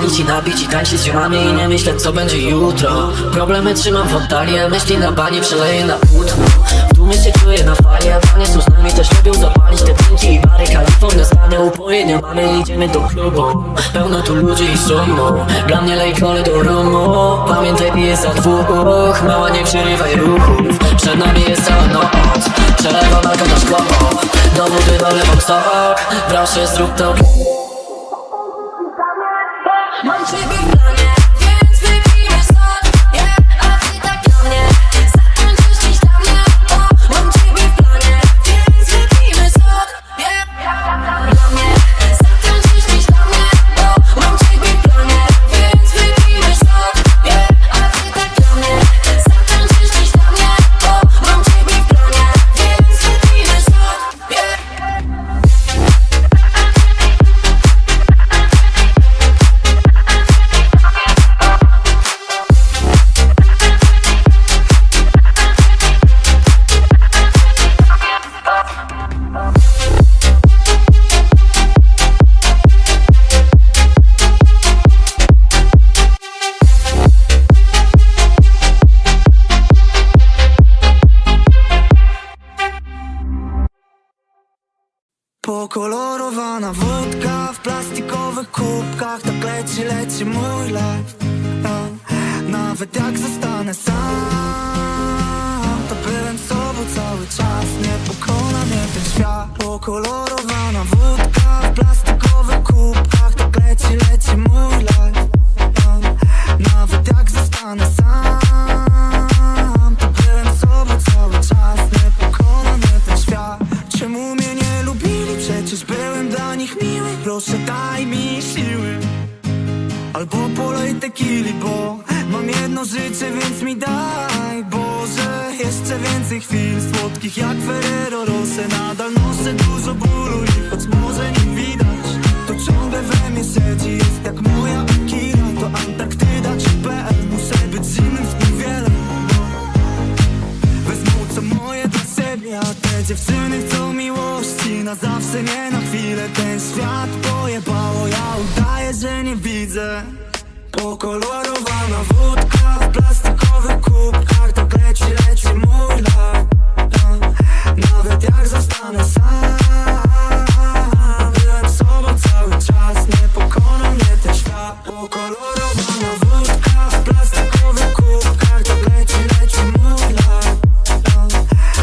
Palić i napić i tańczyć ziomami i nie myśleć co będzie jutro. Problemy trzymam w oddali, myśli na banie przeleję na płótno. W dumie się czuję na fali, a panie są z nami też lubią zapalić te drinki i bary. Kalifornia stanie upojenia mamy, idziemy do klubu. Pełno tu ludzi i szumu, dla mnie lejkole do rumu. Pamiętaj piję za dwóch, mała nie przerywaj ruchów. Przed nami jest cała noc, przelewa na szkło Dowody dolewam sok, proszę zrób to Pokolorowana wódka w plastikowych kubkach Tak leci, leci mój life. Nawet jak zostanę sam To byłem sobą cały czas Nie pokona mnie ten świat Pokolorowana siły. Albo polej tequili, bo Mam jedno życie, więc mi daj Boże, jeszcze więcej chwil Słodkich jak Ferrero Rosse Nadal noszę dużo bólu i choć może nie widać To ciągle we mnie siedzi. Jest jak moja Akira To Antarktyda czy PL Muszę być zimnym skurwielem Wezmą co moje dla siebie A te dziewczyny chcą miłości. Na zawsze, nie na chwilę Ten świat Pokolorowana wódka W plastikowych kubkach Tak leci, leci mój life Nawet jak zostanę sam Byłem sobą cały czas Nie pokona mnie ten świat Pokolorowana wódka W plastikowych kubkach Tak leci, leci mój life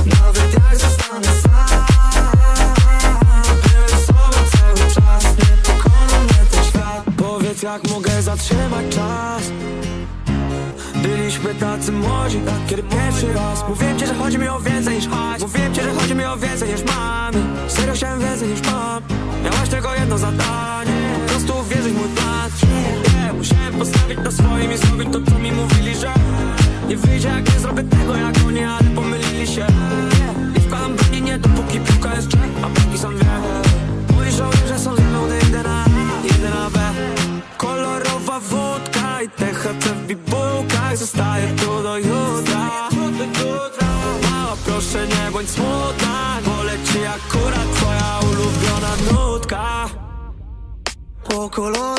Nawet jak zostanę sam Byłem sobą cały czas Nie pokona mnie ten świat Powiedz jak mogę zatrzymać czas. Byliśmy tacy młodzi, kiedy pierwszy raz. Mówiłem ci, że chodzi mi o więcej niż hajs. Mówiłem ci, że chodzi mi o więcej niż mamy Serio chciałem więcej niż mam. Miałaś tylko jedno zadanie. Po prostu uwierzyć mój plan. Yeah, Musiałem postawić na swoim i zrobić to, co mi mówili, że Nie wyjdzie jak nie zrobię tego jak tu do jutra. Mała proszę nie bądź smutna Bo leci akurat twoja ulubiona nutka. Pokolorowana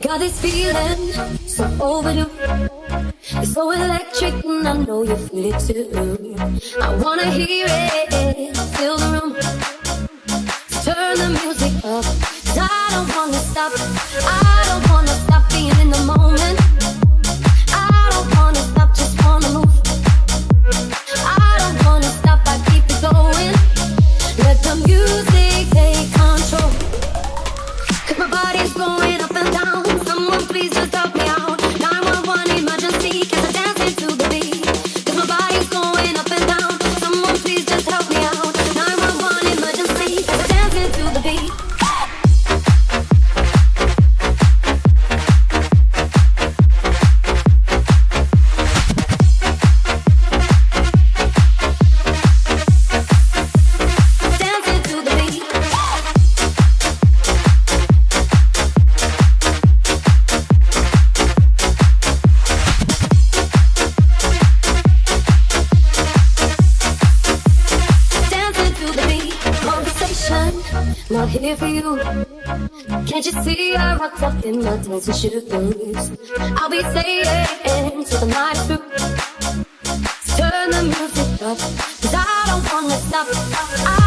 Got this feeling so overdue. It's so electric, and I know you feel it too. I wanna hear it, fill the room. Turn the music up, 'cause I don't wanna stop. I you. Can't you see I rocked up in my dancing shoes? I'll be staying till the night through. Turn the music up, cause I don't wanna stop. I